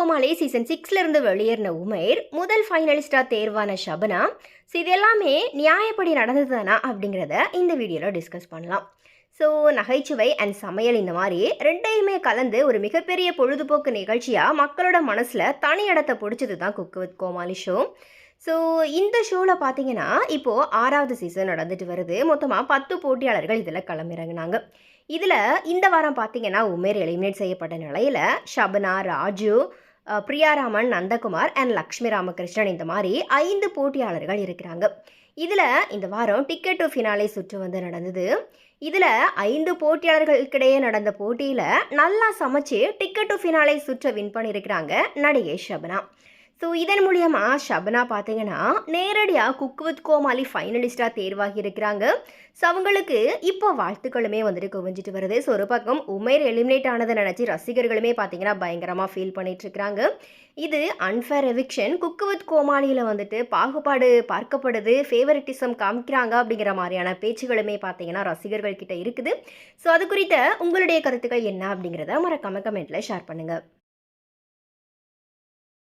கோமாலே season சிக்ஸ்லேருந்து வெளியேறின Umair முதல் ஃபைனலிஸ்டாக தேர்வான Shabana so இது எல்லாமே நியாயப்படி நடந்தது தானா அப்படிங்கிறத இந்த வீடியோவில் டிஸ்கஸ் பண்ணலாம். ஸோ நகைச்சுவை அண்ட் சமையல் இந்த மாதிரி ரெண்டையுமே கலந்து ஒரு மிகப்பெரிய பொழுதுபோக்கு நிகழ்ச்சியாக மக்களோட மனசில் தனி இடத்த பிடிச்சது தான் cook with Comali show so இந்த ஷோவில் பார்த்தீங்கன்னா இப்போது ஆறாவது சீசன் நடந்துட்டு வருது. மொத்தமாக பத்து போட்டியாளர்கள் இதில் கிளம்பிறங்கினாங்க இதில் இந்த வாரம் பார்த்தீங்கன்னா உமேர் எலிமினேட் செய்யப்பட்ட நிலையில் ஷபனா ராஜு பிரியாராமன் நந்தகுமார் அண்ட் லக்ஷ்மி ராமகிருஷ்ணன் இந்த மாதிரி ஐந்து போட்டியாளர்கள் இருக்கிறாங்க. இதில் இந்த வாரம் டிக்கெட் டு ஃபினாலே சுற்று வந்து நடந்தது. இதில் ஐந்து போட்டியாளர்களுக்கிடையே நடந்த போட்டியில் நல்லா சமைச்சு டிக்கெட் டு ஃபினாலே சுற்றை வின் பண்ணியிருக்கிறாங்க நடிகை ஷபனா. ஸோ இதன் மூலியமாக ஷபனா பார்த்தீங்கன்னா நேரடியாக குக் வித் கோமாளி ஃபைனலிஸ்டாக தேர்வாகி இருக்கிறாங்க ஸோ அவங்களுக்கு இப்போ வாழ்த்துக்களுமே வந்துட்டு குவிஞ்சிட்டு வருது. ஸோ ஒரு பக்கம் உமேர் எலிமினேட் ஆனதை நினச்சி ரசிகர்களுமே பார்த்தீங்கன்னா பயங்கரமாக ஃபீல் பண்ணிட்டு இருக்கிறாங்க இது அன்ஃபேர் எவிக்ஷன் குக்கு வித் கோமாளியில் வந்துட்டு பாகுபாடு பார்க்கப்படுது ஃபேவரட்டிசம் காமிக்கிறாங்க அப்படிங்கிற மாதிரியான பேச்சுகளுமே பார்த்தீங்கன்னா ரசிகர்கள் கிட்ட இருக்குது. ஸோ அது குறித்த உங்களுடைய கருத்துக்கள் என்ன அப்படிங்கிறத மறக்காம கமெண்ட்டில் ஷேர் பண்ணுங்கள்